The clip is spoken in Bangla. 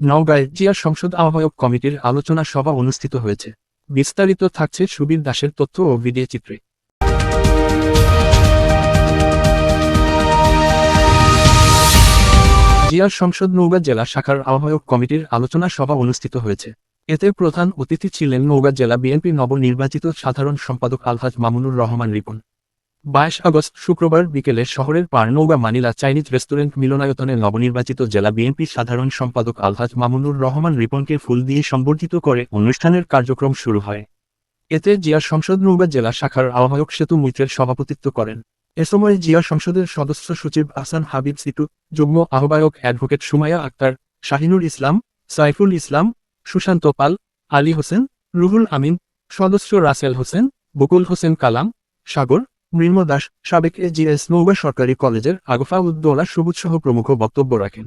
নওগাঁয় জিয়া সংসদ আহ্বায়ক কমিটির আলোচনা সভা অনুষ্ঠিত হয়েছে। বিস্তারিত থাকছে সুবীর দাসের তথ্য ও ভিডিও চিত্রে। জিয়া সংসদ নৌগা জেলা শাখার আহ্বায়ক কমিটির আলোচনা সভা অনুষ্ঠিত হয়েছে। এতে প্রধান অতিথি ছিলেন নৌগা জেলা বিএনপি নবনির্বাচিত সাধারণ সম্পাদক আলহাজ মামুনুর রহমান রিপন। বাইশ আগস্ট শুক্রবার বিকেলে শহরের পারনৌগা মানিলা চাইনিজ রেস্টুরেন্ট মিলনায়তনে নবনির্বাচিত জেলা বিএনপির সাধারণ সম্পাদক আলহাজ মামুনুর রহমান রিপনকে ফুল দিয়ে সম্বর্ধিত করে অনুষ্ঠানের কার্যক্রম শুরু হয়। এতে জিয়া সংসদ নৌগা জেলা শাখার আহ্বায়ক সেতু মৈত্রের সভাপতিত্ব করেন। এ সময় জিয়া সংসদের সদস্য সচিব আসান হাবিব সিটু, যুগ্ম আহ্বায়ক অ্যাডভোকেট সুমাইয়া আক্তার শাহিনুর ইসলাম, সাইফুল ইসলাম, সুশান্ত পাল, আলী হোসেন, রুহুল আমিন, সদস্য রাসেল হোসেন, বকুল হোসেন কালাম, সাগর মৃন্ম দাস সাবেক এজিএস নৌবা সরকারি কলেজের আগফা উদ্দৌলা সবুজ সহ প্রমুখ বক্তব্য রাখেন।